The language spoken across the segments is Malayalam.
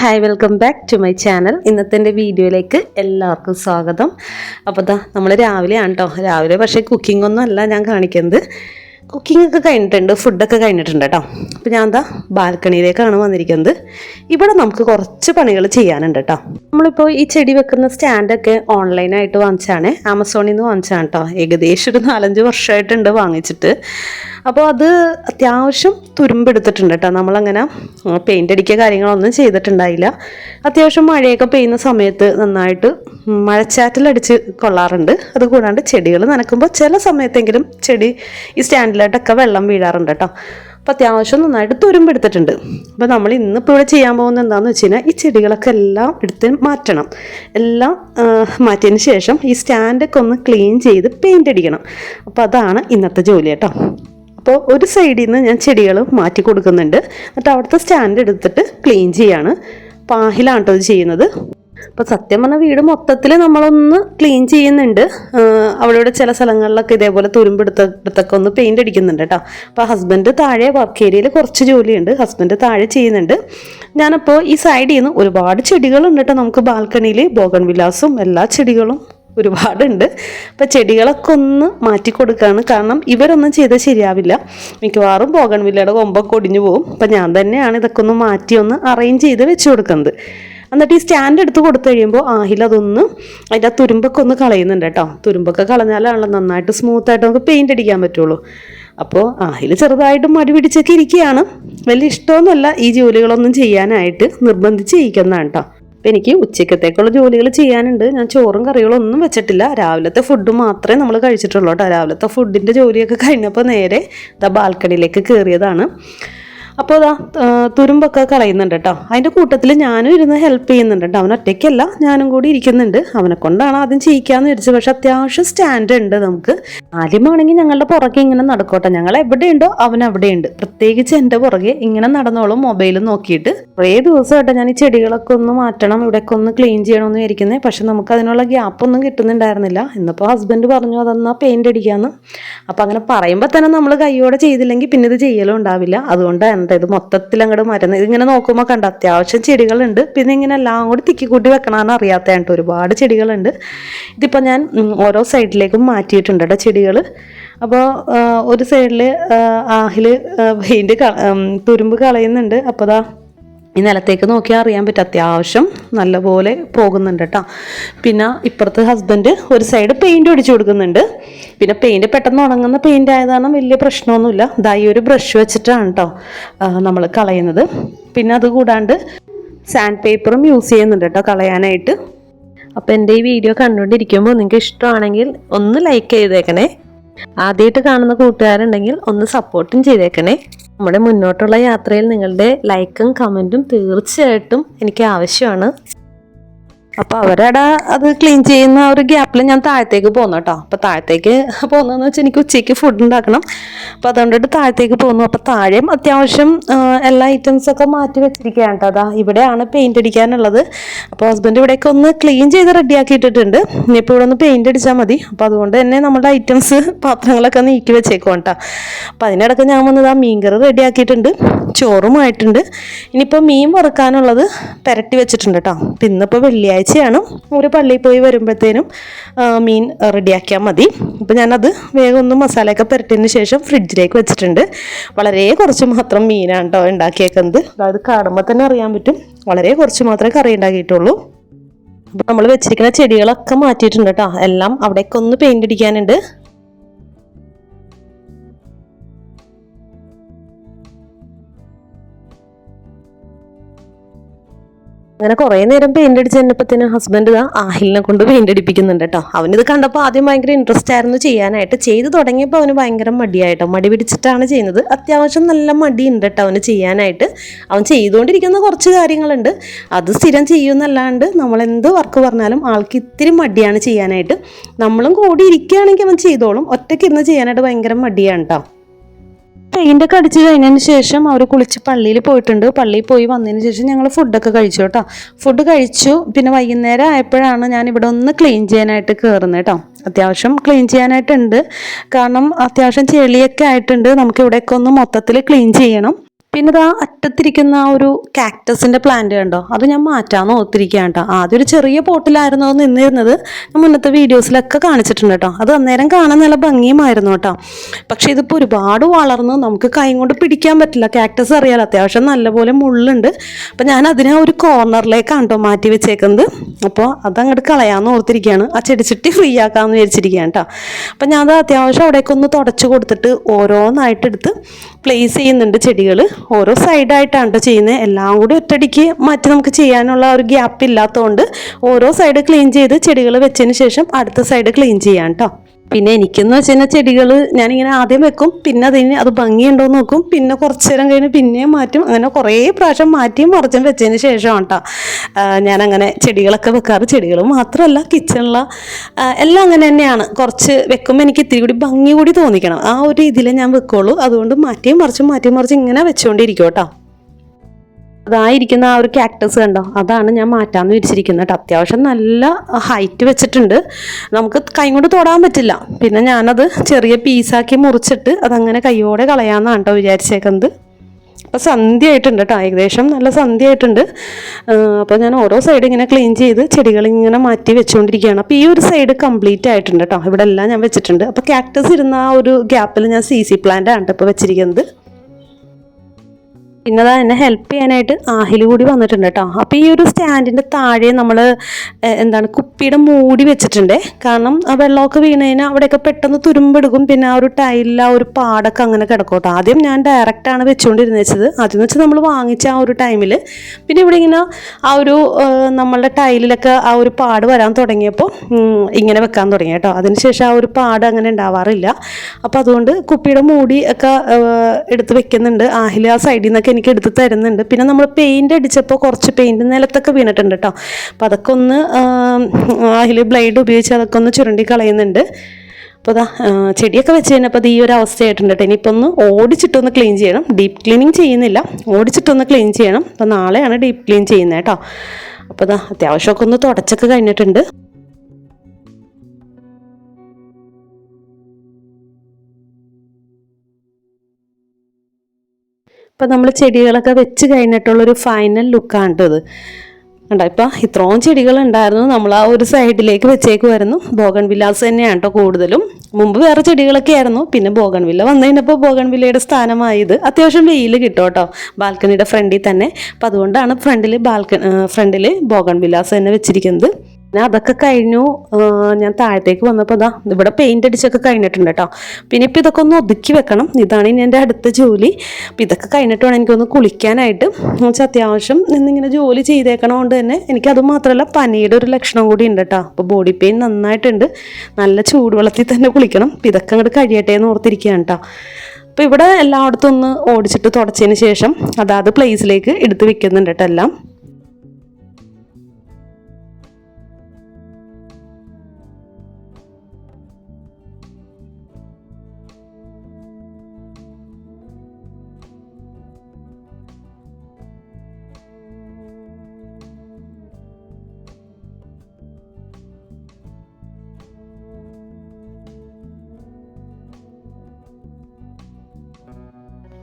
Hi welcome back to my channel ഇന്നത്തെ എന്റെ വീഡിയോയിലേക്ക് എല്ലാവർക്കും സ്വാഗതം. അപ്പോൾ ദാ നമ്മൾ രാവിലെയാണ് കേട്ടോ രാവിലെ പക്ഷേ കുക്കിംഗ് ഒന്നും അല്ല ഞാൻ കാണിക്കുന്നത്. കുക്കിംഗ് ഒക്കെ കഴിഞ്ഞിട്ടുണ്ട് ഫുഡൊക്കെ കഴിഞ്ഞിട്ടുണ്ട് കേട്ടോ അപ്പോൾ ഞാൻ എന്താ ബാൽക്കണിയിലേക്കാണ് വന്നിരിക്കുന്നത്. ഇവിടെ നമുക്ക് കുറച്ച് പണികൾ ചെയ്യാനുണ്ട് കേട്ടോ നമ്മളിപ്പോൾ ഈ ചെടി വെക്കുന്ന സ്റ്റാൻഡൊക്കെ ഓൺലൈനായിട്ട് വാങ്ങിച്ചാണ്. ആമസോണിൽ നിന്ന് വാങ്ങിച്ചാണ് കേട്ടോ ഏകദേശം ഒരു നാലഞ്ച് വർഷമായിട്ടുണ്ട് വാങ്ങിച്ചിട്ട്. അപ്പോൾ അത് അത്യാവശ്യം തുരുമ്പെടുത്തിട്ടുണ്ട് കേട്ടോ നമ്മളങ്ങനെ പെയിന്റ് അടിക്കുക കാര്യങ്ങളൊന്നും ചെയ്തിട്ടുണ്ടായില്ല. അത്യാവശ്യം മഴയൊക്കെ പെയ്യുന്ന സമയത്ത് നന്നായിട്ട് മഴച്ചാറ്റിലടിച്ച് കൊള്ളാറുണ്ട്. അതുകൂടാണ്ട് ചെടികൾ നനക്കുമ്പോൾ ചില സമയത്തെങ്കിലും ചെടി ഈ സ്റ്റാൻഡിലായിട്ടൊക്കെ വെള്ളം വീഴാറുണ്ട് കേട്ടോ അപ്പോൾ അത്യാവശ്യം നന്നായിട്ട് തുരുമ്പെടുത്തിട്ടുണ്ട് അപ്പോൾ നമ്മൾ ഇന്നിപ്പോൾ ഇവിടെ ചെയ്യാൻ പോകുന്നത് എന്താണെന്ന് വെച്ച് കഴിഞ്ഞാൽ ഈ ചെടികളൊക്കെ എല്ലാം എടുത്ത് മാറ്റണം. എല്ലാം മാറ്റിയതിന് ശേഷം ഈ സ്റ്റാൻഡൊക്കെ ഒന്ന് ക്ലീൻ ചെയ്ത് പെയിന്റ് അടിക്കണം. അപ്പോൾ അതാണ് ഇന്നത്തെ ജോലി കേട്ടോ അപ്പോൾ ഒരു സൈഡിൽ നിന്ന് ഞാൻ ചെടികൾ മാറ്റി കൊടുക്കുന്നുണ്ട്. എന്നിട്ട് അവിടുത്തെ സ്റ്റാൻഡ് എടുത്തിട്ട് ക്ലീൻ ചെയ്യാണ്. പാഹിലാണ് കേട്ടോ ഇത് ചെയ്യുന്നത്. അപ്പോൾ സത്യം പറഞ്ഞാൽ വീട് മൊത്തത്തിൽ നമ്മളൊന്ന് ക്ലീൻ ചെയ്യുന്നുണ്ട്. അവിടെ ചില സ്ഥലങ്ങളിലൊക്കെ ഇതേപോലെ തുരുമ്പെടുത്തൊക്കെ ഒന്ന് പെയിന്റ് അടിക്കുന്നുണ്ട് കേട്ടോ അപ്പോൾ ഹസ്ബൻഡ് താഴെ വർക്ക് ഏരിയയിൽ കുറച്ച് ജോലിയുണ്ട്. ഹസ്ബൻഡ് താഴെ ചെയ്യുന്നുണ്ട്. ഞാനപ്പോൾ ഈ സൈഡിൽ നിന്ന് ഒരുപാട് ചെടികളുണ്ട് കേട്ടോ നമുക്ക് ബാൽക്കണിയിൽ ബോഗൺ വിലാസും എല്ലാ ചെടികളും ഒരുപാടുണ്ട്. അപ്പം ചെടികളൊക്കെ ഒന്ന് മാറ്റി കൊടുക്കുകയാണ് കാരണം ഇവരൊന്നും ചെയ്താൽ ശരിയാവില്ല. മിക്കവാറും പോകൺ വില്ലയുടെ കൊമ്പൊക്കെ ഒടിഞ്ഞു പോകും അപ്പം ഞാൻ തന്നെയാണ് ഇതൊക്കെ ഒന്ന് മാറ്റി ഒന്ന് അറേഞ്ച് ചെയ്ത് വെച്ച് കൊടുക്കുന്നത്. എന്നിട്ട് ഈ സ്റ്റാൻഡ് എടുത്ത് കൊടുത്തു കഴിയുമ്പോൾ ആഹിൽ അതൊന്ന് അതിന്റെ ആ തുരുമ്പൊക്കെ ഒന്ന് കളയുന്നുണ്ട് കേട്ടോ. തുരുമ്പൊക്കെ കളഞ്ഞാലാണല്ലോ നന്നായിട്ട് സ്മൂത്തായിട്ട് നമുക്ക് പെയിന്റ് അടിക്കാൻ പറ്റുള്ളൂ. അപ്പോൾ ആഹിൽ ചെറുതായിട്ട് മടി പിടിച്ചൊക്കെ ഇരിക്കുകയാണ്. വലിയ ഇഷ്ടമൊന്നുമല്ല ഈ ജോലികളൊന്നും ചെയ്യാനായിട്ട് നിർബന്ധിച്ച് ചെയ്യിക്കുന്നതാണ് കേട്ടോ. അപ്പം എനിക്ക് ഉച്ചക്കത്തേക്കുള്ള ജോലികൾ ചെയ്യാനുണ്ട്. ഞാൻ ചോറും കറികളും ഒന്നും വെച്ചിട്ടില്ല. രാവിലത്തെ ഫുഡ് മാത്രമേ നമ്മൾ കഴിച്ചിട്ടുള്ളൂ കേട്ടോ. രാവിലത്തെ ഫുഡിന്റെ ജോലിയൊക്കെ കഴിഞ്ഞപ്പോൾ നേരെ ഇതാ ബാൽക്കണിയിലേക്ക് കയറിയതാണ് അപ്പോൾ അതാ തുരുമ്പൊക്കെ കളയുന്നുണ്ട് കേട്ടോ അതിന്റെ കൂട്ടത്തിൽ ഞാനും ഇരുന്ന് ഹെൽപ്പ് ചെയ്യുന്നുണ്ട് കേട്ടോ അവൻ ഒറ്റയ്ക്കല്ല ഞാനും കൂടി ഇരിക്കുന്നുണ്ട്. അവനെ കൊണ്ടാണ് ആദ്യം ചെയ്യിക്കാന്ന് വിചാരിച്ചത്. പക്ഷെ അത്യാവശ്യം സ്റ്റാൻഡ് ഉണ്ട് നമുക്ക്. ആദ്യമാണെങ്കിൽ ഞങ്ങളുടെ പുറകെ ഇങ്ങനെ നടക്കോട്ടെ. ഞങ്ങൾ എവിടെയുണ്ടോ അവൻ അവിടെയുണ്ട്. പ്രത്യേകിച്ച് എന്റെ പുറകെ ഇങ്ങനെ നടന്നോളും മൊബൈൽ നോക്കിയിട്ട്. കുറേ ദിവസമായിട്ട് ഞാൻ ഈ ചെടികളൊക്കെ ഒന്ന് മാറ്റണം ഇവിടെയൊക്കെ ഒന്ന് ക്ലീൻ ചെയ്യണമെന്ന് വിചാരിക്കുന്നത് പക്ഷെ നമുക്ക് അതിനുള്ള ഗ്യാപ്പ് ഒന്നും കിട്ടുന്നുണ്ടായിരുന്നില്ല. ഇന്നിപ്പോൾ ഹസ്ബൻഡ് പറഞ്ഞു അതെന്നാ പെയിന്റ് അടിക്കാന്ന്. അപ്പോൾ അങ്ങനെ പറയുമ്പോൾ തന്നെ നമ്മൾ കൈയോടെ ചെയ്തില്ലെങ്കിൽ പിന്നെ ഇത് ചെയ്യലും ഉണ്ടാവില്ല. അതുകൊണ്ട് എന്താ ഇത് മൊത്തത്തിൽ അങ്ങോട്ട് മരുന്ന് ഇതിങ്ങനെ നോക്കുമ്പോൾ കണ്ട അത്യാവശ്യം ചെടികളുണ്ട്. പിന്നെ ഇങ്ങനെ എല്ലാം കൂടി തിക്കിക്കൂട്ടി വെക്കണമെന്ന് അറിയാത്തതായിട്ട് ഒരുപാട് ചെടികളുണ്ട്. ഇതിപ്പോൾ ഞാൻ ഓരോ സൈഡിലേക്കും മാറ്റിയിട്ടുണ്ട് കേട്ടോ ചെടികൾ അപ്പോൾ ഒരു സൈഡിൽ ആഹിൽ പെയിന്റ് തുരുമ്പ് കളയുന്നുണ്ട്. അപ്പോൾ ഈ നിലത്തേക്ക് നോക്കിയാൽ അറിയാൻ പറ്റും. അത്യാവശ്യം നല്ലപോലെ പോകുന്നുണ്ട് കേട്ടോ പിന്നെ ഇപ്പുറത്തെ ഹസ്ബൻഡ് ഒരു സൈഡ് പെയിന്റ് ഒടിച്ചു കൊടുക്കുന്നുണ്ട്. പിന്നെ പെയിന്റ് പെട്ടെന്ന് ഉണങ്ങുന്ന പെയിന്റ് ആയതാണ് വലിയ പ്രശ്നമൊന്നുമില്ല. ദാ ഈ ഒരു ബ്രഷ് വെച്ചിട്ടാണ് കേട്ടോ നമ്മൾ കളയുന്നത്. പിന്നെ അത് കൂടാണ്ട് സാൻഡ് പേപ്പറും യൂസ് ചെയ്യുന്നുണ്ട് കേട്ടോ കളയാനായിട്ട്. അപ്പോൾ എന്റെ ഈ വീഡിയോ കണ്ടുകൊണ്ടിരിക്കുമ്പോൾ നിങ്ങൾക്ക് ഇഷ്ടമാണെങ്കിൽ ഒന്ന് ലൈക്ക് ചെയ്തേക്കണേ. ആദ്യമായിട്ട് കാണുന്ന കൂട്ടുകാരുണ്ടെങ്കിൽ ഒന്ന് സപ്പോർട്ടും ചെയ്തേക്കണേ. നമ്മുടെ മുന്നോട്ടുള്ള യാത്രയിൽ നിങ്ങളുടെ ലൈക്കും കമന്റും തീർച്ചയായിട്ടും എനിക്ക് ആവശ്യമാണ്. അപ്പോൾ അവരവിടെ അത് ക്ലീൻ ചെയ്യുന്ന ഒരു ഗ്യാപ്പിൽ ഞാൻ താഴത്തേക്ക് പോന്നു കേട്ടോ. അപ്പോൾ താഴത്തേക്ക് പോകുന്നതെന്ന് വെച്ചാൽ എനിക്ക് ഉച്ചയ്ക്ക് ഫുഡ് ഉണ്ടാക്കണം. അപ്പോൾ അതുകൊണ്ടിട്ട് താഴത്തേക്ക് പോന്നു. അപ്പോൾ താഴെയും അത്യാവശ്യം എല്ലാ ഐറ്റംസ് ഒക്കെ മാറ്റി വെച്ചിരിക്കുകയാണ് കേട്ടോ. അതാ ഇവിടെയാണ് പെയിന്റ് അടിക്കാനുള്ളത്. അപ്പോൾ ഹസ്ബൻഡ് ഇവിടെയൊക്കെ ഒന്ന് ക്ലീൻ ചെയ്ത് റെഡിയാക്കി ഇട്ടിട്ടുണ്ട് ഇനിയിപ്പോൾ ഇവിടെ ഒന്ന് പെയിന്റ് അടിച്ചാൽ മതി. അപ്പോൾ അതുകൊണ്ട് തന്നെ നമ്മുടെ ഐറ്റംസ് പാത്രങ്ങളൊക്കെ നീക്കി വെച്ചേക്കും കേട്ടോ. അപ്പോൾ അതിനിടയ്ക്ക് ഞാൻ വന്നത് ആ മീൻകറി റെഡിയാക്കിയിട്ടുണ്ട് ചോറുമായിട്ടുണ്ട്. ഇനിയിപ്പോൾ മീൻ വറുക്കാനുള്ളത് പെരട്ടി വെച്ചിട്ടുണ്ട് കേട്ടോ. ഇന്നിപ്പോൾ ഇന്നിപ്പോൾ വെള്ളിയാഴ്ചയാണ് ഒരു പള്ളിയിൽ പോയി വരുമ്പോഴത്തേനും മീൻ റെഡിയാക്കിയാൽ മതി. അപ്പോൾ ഞാനത് വേഗം ഒന്ന് മസാലയൊക്കെ പുരട്ടിയതിന് ശേഷം ഫ്രിഡ്ജിലേക്ക് വെച്ചിട്ടുണ്ട്. വളരെ കുറച്ച് മാത്രം മീനാണ് കേട്ടോ ഉണ്ടാക്കിയേക്കുന്നത്. അതായത് കാണുമ്പോൾ തന്നെ അറിയാൻ പറ്റും. വളരെ കുറച്ച് മാത്രമേ കറി ഉണ്ടാക്കിയിട്ടുള്ളൂ. നമ്മൾ വെച്ചിരിക്കുന്ന ചെടികളൊക്കെ മാറ്റിയിട്ടുണ്ട് കേട്ടോ എല്ലാം അവിടേക്കൊന്ന് പെയിന്റ് അടിക്കാനുണ്ട്. അങ്ങനെ കുറേ നേരം പെയിന്റ് അടിച്ച് കഴിഞ്ഞപ്പോഴത്തേന് ഹസ്ബൻഡ് ആഹിലിനെ കൊണ്ട് പെയിന്റ് അടിപ്പിക്കുന്നുണ്ട് കേട്ടോ അവനിത് കണ്ടപ്പോൾ ആദ്യം ഭയങ്കര ഇൻട്രസ്റ്റ് ആയിരുന്നു ചെയ്യാനായിട്ട്. ചെയ്ത് തുടങ്ങിയപ്പോൾ അവന് ഭയങ്കര മടിയായിട്ടോ. മടി പിടിച്ചിട്ടാണ് ചെയ്യുന്നത്. അത്യാവശ്യം നല്ല മടിയുണ്ട് കേട്ടോ അവന് ചെയ്യാനായിട്ട്. അവൻ ചെയ്തുകൊണ്ടിരിക്കുന്ന കുറച്ച് കാര്യങ്ങളുണ്ട്. അത് സ്ഥിരം ചെയ്യുമെന്നല്ലാണ്ട് നമ്മൾ എന്ത് വർക്ക് പറഞ്ഞാലും ആൾക്ക് ഇത്തിരി മടിയാണ് ചെയ്യാനായിട്ട്. നമ്മളും കൂടി ഇരിക്കുകയാണെങ്കിൽ അവൻ ചെയ്തോളും. ഒറ്റയ്ക്ക് ഇരുന്ന് ചെയ്യാനായിട്ട് ഭയങ്കര മടിയാണ് കേട്ടോ പെയിന്റ് ഒക്കെ അടിച്ച് കഴിഞ്ഞതിന് ശേഷം അവർ കുളിച്ച് പള്ളിയിൽ പോയിട്ടുണ്ട്. പള്ളിയിൽ പോയി വന്നതിന് ശേഷം ഞങ്ങൾ ഫുഡൊക്കെ കഴിച്ചു കേട്ടോ. ഫുഡ് കഴിച്ചു. പിന്നെ വൈകുന്നേരം ആയപ്പോഴാണ് ഞാൻ ഇവിടെ ഒന്ന് ക്ലീൻ ചെയ്യാനായിട്ട് കയറുന്നത് കേട്ടോ. അത്യാവശ്യം ക്ലീൻ ചെയ്യാനായിട്ടുണ്ട്. കാരണം അത്യാവശ്യം ചെളിയൊക്കെ ആയിട്ടുണ്ട്. നമുക്ക് ഇവിടെയൊക്കെ ഒന്ന് മൊത്തത്തിൽ ക്ലീൻ ചെയ്യണം. പിന്നെ ഇതാ അറ്റത്തിരിക്കുന്ന ആ ഒരു കാക്ടസിന്റെ പ്ലാന്റ് കണ്ടോ? അത് ഞാൻ മാറ്റാമെന്ന് ഓർത്തിരിക്കുകയാണ് കേട്ടോ ആദ്യം ഒരു ചെറിയ പോട്ടിലായിരുന്നു അത് നിന്നിരുന്നത്. ഞാൻ മുന്നത്തെ വീഡിയോസിലൊക്കെ കാണിച്ചിട്ടുണ്ട് കേട്ടോ അത് അന്നേരം കാണാൻ നല്ല ഭംഗിയുമായിരുന്നു കേട്ടോ പക്ഷേ ഇതിപ്പോൾ ഒരുപാട് വളർന്ന്. നമുക്ക് കൈ കൊണ്ട് പിടിക്കാൻ പറ്റില്ല. കാക്ടസ് അറിയാലോ? അത്യാവശ്യം നല്ലപോലെ മുള്ളുണ്ട്. അപ്പം ഞാൻ അതിനെ ഒരു കോർണറിലേക്കാണ് കേട്ടോ മാറ്റി വെച്ചേക്കുന്നത്. അപ്പോൾ അതങ്ങോട്ട് കളയാമെന്ന് ഓർത്തിരിക്കുകയാണ്. ആ ചെടിച്ചട്ടി ഫ്രീ ആക്കാമെന്ന് വിചാരിച്ചിരിക്കുകയാണ് കേട്ടോ അപ്പം ഞാൻ അത് അത്യാവശ്യം അവിടേക്കൊന്ന് തുടച്ച് കൊടുത്തിട്ട് ഓരോന്നായിട്ട് എടുത്ത് പ്ലേസ് ചെയ്യുന്നുണ്ട് ചെടികൾ ഓരോ സൈഡായിട്ടാണ് കേട്ടോ ചെയ്യുന്നത് എല്ലാം കൂടി ഒറ്റടിക്ക് മാറ്റി നമുക്ക് ചെയ്യാനുള്ള ഒരു ഗ്യാപ്പ് ഇല്ലാത്തതുകൊണ്ട് ഓരോ സൈഡ് ക്ലീൻ ചെയ്ത് ചെടികൾ വെച്ചതിന് ശേഷം അടുത്ത സൈഡ് ക്ലീൻ ചെയ്യാം കേട്ടോ പിന്നെ എനിക്കെന്ന് വെച്ച് കഴിഞ്ഞാൽ ചെടികൾ ഞാനിങ്ങനെ ആദ്യം വെക്കും. പിന്നെ അതിന് അത് ഭംഗിയുണ്ടോ എന്ന് നോക്കും. പിന്നെ കുറച്ച് നേരം കഴിഞ്ഞ് പിന്നെയും മാറ്റും. അങ്ങനെ കുറേ പ്രാവശ്യം മാറ്റിയും മറിച്ചും വെച്ചതിന് ശേഷമാണ് കേട്ടോ ഞാനങ്ങനെ ചെടികളൊക്കെ വെക്കാറ്. ചെടികൾ മാത്രമല്ല കിച്ചണിലെ എല്ലാം അങ്ങനെ തന്നെയാണ്. കുറച്ച് വെക്കുമ്പോൾ എനിക്ക് ഇത്തിരി കൂടി ഭംഗി കൂടി തോന്നിക്കണം. ആ ഒരു രീതിയിലേ ഞാൻ വെക്കുള്ളൂ. അതുകൊണ്ട് മാറ്റിയും മറിച്ചും മാറ്റിയും മറിച്ചും ഇങ്ങനെ വെച്ചുകൊണ്ടിരിക്കും കേട്ടോ അതായിരിക്കുന്ന ആ ഒരു കാക്ടസ് കണ്ടോ? അതാണ് ഞാൻ മാറ്റാമെന്ന് വിരിച്ചിരിക്കുന്നത് കേട്ടോ. അത്യാവശ്യം നല്ല ഹൈറ്റ് വെച്ചിട്ടുണ്ട്. നമുക്ക് കൈ കൊണ്ട് തൊടാൻ പറ്റില്ല. പിന്നെ ഞാനത് ചെറിയ പീസാക്കി മുറിച്ചിട്ട് അതങ്ങനെ കൈയോടെ കളയാമെന്നാണ് കേട്ടോ വിചാരിച്ചേക്കുന്നത്. അപ്പോൾ സന്ധ്യ ആയിട്ടുണ്ട് കേട്ടോ. ഏകദേശം നല്ല സന്ധ്യ ആയിട്ടുണ്ട്. അപ്പോൾ ഞാൻ ഓരോ സൈഡ് ഇങ്ങനെ ക്ലീൻ ചെയ്ത് ചെടികൾ ഇങ്ങനെ മാറ്റി വെച്ചുകൊണ്ടിരിക്കുകയാണ് അപ്പോൾ ഈ ഒരു സൈഡ് കംപ്ലീറ്റ് ആയിട്ടുണ്ട് കേട്ടോ. ഇവിടെ എല്ലാം ഞാൻ വെച്ചിട്ടുണ്ട്. അപ്പോൾ ക്യാക്ടസ് ഇരുന്ന ആ ഒരു ഗ്യാപ്പിൽ ഞാൻ സി സി പ്ലാന്റ് ആണ് ഇപ്പോൾ വെച്ചിരിക്കുന്നത്. പിന്നെ അതാ എന്നെ ഹെൽപ്പ് ചെയ്യാനായിട്ട് ആഹിൽ കൂടി വന്നിട്ടുണ്ട് കേട്ടോ അപ്പോൾ ഈ ഒരു സ്റ്റാൻഡിന്റെ താഴെ നമ്മൾ എന്താണ് കുപ്പിയുടെ മൂടി വെച്ചിട്ടുണ്ട്. കാരണം ആ വെള്ളമൊക്കെ വീണ് കഴിഞ്ഞാൽ അവിടെയൊക്കെ പെട്ടെന്ന് തുരുമ്പെടുക്കും. പിന്നെ ആ ഒരു ടൈലിൽ ആ ഒരു പാടൊക്കെ അങ്ങനെ കിടക്കും കേട്ടോ ആദ്യം ഞാൻ ഡയറക്റ്റാണ് വെച്ചുകൊണ്ടിരുന്നത് വെച്ചത് ആദ്യം വെച്ച് നമ്മൾ വാങ്ങിച്ച ആ ഒരു ടൈമിൽ പിന്നെ ഇവിടെ ഇങ്ങനെ ആ ഒരു നമ്മളുടെ ടൈലിലൊക്കെ ആ ഒരു പാട് വരാൻ തുടങ്ങിയപ്പോൾ ഇങ്ങനെ വെക്കാൻ തുടങ്ങി കേട്ടോ അതിനുശേഷം ആ ഒരു പാട് അങ്ങനെ ഉണ്ടാവാറില്ല. അപ്പോൾ അതുകൊണ്ട് കുപ്പിയുടെ മൂടി ഒക്കെ എടുത്ത് വെക്കുന്നുണ്ട് ആഹില ആ സൈഡിൽ നിന്നൊക്കെ എനിക്ക് എടുത്ത് തരുന്നുണ്ട്. പിന്നെ നമ്മൾ പെയിന്റ് അടിച്ചപ്പോൾ കുറച്ച് പെയിന്റ് നിലത്തൊക്കെ വീണിട്ടുണ്ട് കേട്ടോ അപ്പം അതൊക്കെ ഒന്ന് അതിൽ ബ്ലേഡ് ഉപയോഗിച്ച് അതൊക്കെ ഒന്ന് ചുരണ്ടി കളയുന്നുണ്ട്. അപ്പോൾ അതാ ചെടിയൊക്കെ വെച്ച് കഴിഞ്ഞപ്പോൾ അത് ഈ ഒരു അവസ്ഥയായിട്ടുണ്ട് കേട്ടോ ഇനിയിപ്പോൾ ഒന്ന് ഓടിച്ചിട്ടൊന്ന് ക്ലീൻ ചെയ്യണം. ഡീപ്പ് ക്ലീനിങ് ചെയ്യുന്നില്ല. ഓടിച്ചിട്ടൊന്ന് ക്ലീൻ ചെയ്യണം. അപ്പോൾ നാളെയാണ് ഡീപ്പ് ക്ലീൻ ചെയ്യുന്നത് കേട്ടോ അപ്പോൾ അതാ അത്യാവശ്യമൊക്കെ ഒന്ന് തുടച്ചൊക്കെ കഴിഞ്ഞിട്ടുണ്ട്. ഇപ്പം നമ്മൾ ചെടികളൊക്കെ വെച്ച് കഴിഞ്ഞിട്ടുള്ളൊരു ഫൈനൽ ലുക്കാണ് ഇത് കണ്ടോ? ഇപ്പം ഇത്രയും ചെടികൾ ഉണ്ടായിരുന്നു. നമ്മൾ ആ ഒരു സൈഡിലേക്ക് വെച്ചേക്കുമായിരുന്നു ബോഗൺ വില്ലാസ് തന്നെയാണ് കേട്ടോ കൂടുതലും. മുമ്പ് വേറെ ചെടികളൊക്കെ ആയിരുന്നു. പിന്നെ ബോഗൺ വില്ല വന്നു കഴിഞ്ഞപ്പോൾ ബോഗൺ വില്ലയുടെ സ്ഥാനമായത് അത്യാവശ്യം വെയിൽ കിട്ടും കേട്ടോ. ബാൽക്കണിയുടെ ഫ്രണ്ടിൽ തന്നെ. അപ്പം അതുകൊണ്ടാണ് ഫ്രണ്ടിൽ ബാൽക്കണി ഫ്രണ്ടിൽ ബോഗൺ വില്ലാസ് തന്നെ വെച്ചിരിക്കുന്നത്. പിന്നെ അതൊക്കെ കഴിഞ്ഞു. ഞാൻ താഴത്തേക്ക് വന്നപ്പോൾ ഇതാ ഇവിടെ പെയിന്റ് അടിച്ചൊക്കെ കഴിഞ്ഞിട്ടുണ്ട് കേട്ടോ പിന്നെ ഇപ്പം ഇതൊക്കെ ഒന്ന് ഒതുക്കി വെക്കണം. ഇതാണ് ഇനി എന്റെ അടുത്ത ജോലി. അപ്പം ഇതൊക്കെ കഴിഞ്ഞിട്ട് വേണം എനിക്കൊന്ന് കുളിക്കാനായിട്ട്. വെച്ചാൽ അത്യാവശ്യം നിന്നിങ്ങനെ ജോലി ചെയ്തേക്കണതുകൊണ്ട് തന്നെ എനിക്കത് മാത്രമല്ല പനിയുടെ ഒരു ലക്ഷണം കൂടി ഉണ്ട് കേട്ടോ അപ്പോൾ ബോഡി പെയിൻ നന്നായിട്ടുണ്ട്. നല്ല ചൂടുവെള്ളത്തിൽ തന്നെ കുളിക്കണം. അപ്പം ഇതൊക്കെ അങ്ങോട്ട് കഴിയട്ടെ എന്ന് ഓർത്തിരിക്കുകയാണ് കേട്ടോ അപ്പോൾ ഇവിടെ എല്ലായിടത്തും ഒന്ന് ഓടിച്ചിട്ട് തുടച്ചതിന് ശേഷം അതാത് പ്ലേസിലേക്ക് എടുത്ത് വെക്കുന്നുണ്ട് കേട്ടോ എല്ലാം.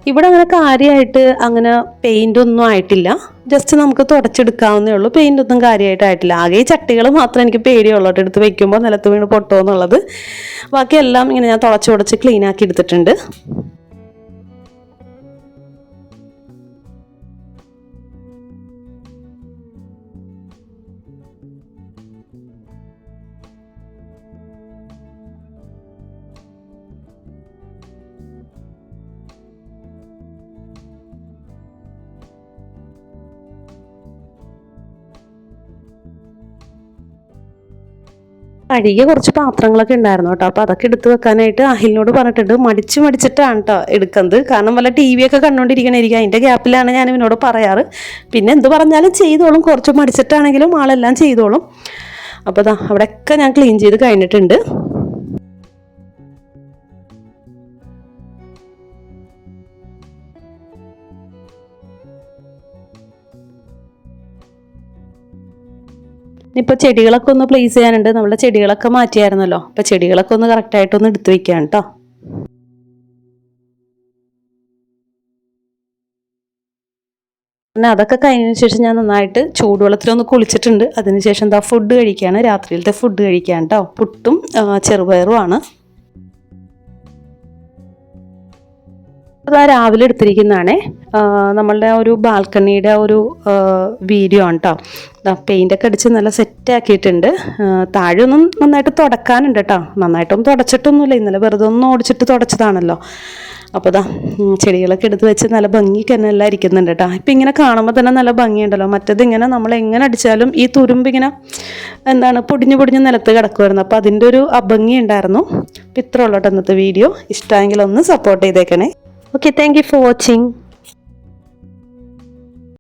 ഇവിടെ അങ്ങനെ കാര്യമായിട്ട് അങ്ങനെ പെയിന്റ് ഒന്നും ആയിട്ടില്ല. ജസ്റ്റ് നമുക്ക് തുടച്ചെടുക്കാവുന്നേ ഉള്ളൂ. പെയിന്റ് ഒന്നും കാര്യമായിട്ടായിട്ടില്ല ആകെ ഈ ചട്ടികൾ മാത്രം എനിക്ക് പേടിയുള്ളൂ. എടുത്ത് വെക്കുമ്പോൾ നിലത്ത് വീണ് പൊട്ടുമോ എന്നുള്ളത് ബാക്കിയെല്ലാം ഇങ്ങനെ ഞാൻ തുടച്ച് തുടച്ച് ക്ലീൻ ആക്കി എടുത്തിട്ടുണ്ട്. കഴുകിയ കുറച്ച് പാത്രങ്ങളൊക്കെ ഉണ്ടായിരുന്നു കേട്ടോ. അപ്പോൾ അതൊക്കെ എടുത്തു വെക്കാനായിട്ട് അഹിലിനോട് പറഞ്ഞിട്ടുണ്ട്. മടിച്ച് മടിച്ചിട്ടാണ് കേട്ടോ എടുക്കുന്നത്. കാരണം വല്ല ടി വി ഒക്കെ കണ്ടുകൊണ്ടിരിക്കണായിരിക്കും അതിന്റെ ഗ്യാപ്പിലാണ് ഞാൻ ഇവനോട് പറയാറ്. പിന്നെ എന്ത് പറഞ്ഞാലും ചെയ്തോളും. കുറച്ച് മടിച്ചിട്ടാണെങ്കിലും ആളെല്ലാം ചെയ്തോളും. അപ്പോൾ അവിടെയൊക്കെ ഞാൻ ക്ലീൻ ചെയ്ത് കഴിഞ്ഞിട്ടുണ്ട്. ഇനിയിപ്പോൾ ചെടികളൊക്കെ ഒന്ന് പ്ലേസ് ചെയ്യാനുണ്ട്. നമ്മളെ ചെടികളൊക്കെ മാറ്റിയായിരുന്നല്ലോ. അപ്പോൾ ചെടികളൊക്കെ ഒന്ന് കറക്റ്റായിട്ടൊന്ന് എടുത്തു വെക്കാം കേട്ടോ പിന്നെ അതൊക്കെ കഴിഞ്ഞതിന് ശേഷം ഞാൻ നന്നായിട്ട് ചൂടുവെള്ളത്തിലൊന്ന് കുളിച്ചിട്ടുണ്ട്. അതിനുശേഷം എന്താ ഫുഡ് കഴിക്കുകയാണ് രാത്രിയിലത്തെ ഫുഡ് കഴിക്കാൻ കേട്ടോ പുട്ടും ചെറുപയറുമാണ് അതാ രാവിലെ എടുത്തിരിക്കുന്നതാണേ. നമ്മളുടെ ഒരു ബാൽക്കണിയുടെ ഒരു വീഡിയോ ആണ് കേട്ടോ പെയിന്റൊക്കെ അടിച്ച് നല്ല സെറ്റ് ആക്കിയിട്ടുണ്ട്. താഴെ ഒന്നും നന്നായിട്ട് തുടക്കാനുണ്ട് കേട്ടോ നന്നായിട്ടൊന്നും തുടച്ചിട്ടൊന്നുമില്ല. ഇന്നലെ വെറുതെ ഒന്ന് ഓടിച്ചിട്ട് തുടച്ചതാണല്ലോ. അപ്പോൾ ഇതാ ചെടികളൊക്കെ എടുത്ത് വെച്ച് നല്ല ഭംഗിക്ക് തന്നെ എല്ലാം ഇരിക്കുന്നുണ്ട് കേട്ടോ ഇപ്പം ഇങ്ങനെ കാണുമ്പോൾ തന്നെ നല്ല ഭംഗിയുണ്ടല്ലോ. മറ്റേത് ഇങ്ങനെ നമ്മൾ എങ്ങനെ അടിച്ചാലും ഈ തുരുമ്പ് ഇങ്ങനെ എന്താണ് പൊടിഞ്ഞു പൊടിഞ്ഞ് നിലത്ത് കിടക്കുമായിരുന്നു അപ്പോൾ അതിന്റെ ഒരു അഭംഗി ഉണ്ടായിരുന്നു. അപ്പം ഇത്ര കേട്ടോ ഇന്നത്തെ വീഡിയോ. ഇഷ്ടമെങ്കിൽ ഒന്ന് സപ്പോർട്ട് ചെയ്തേക്കണേ. Ok, thank you for watching.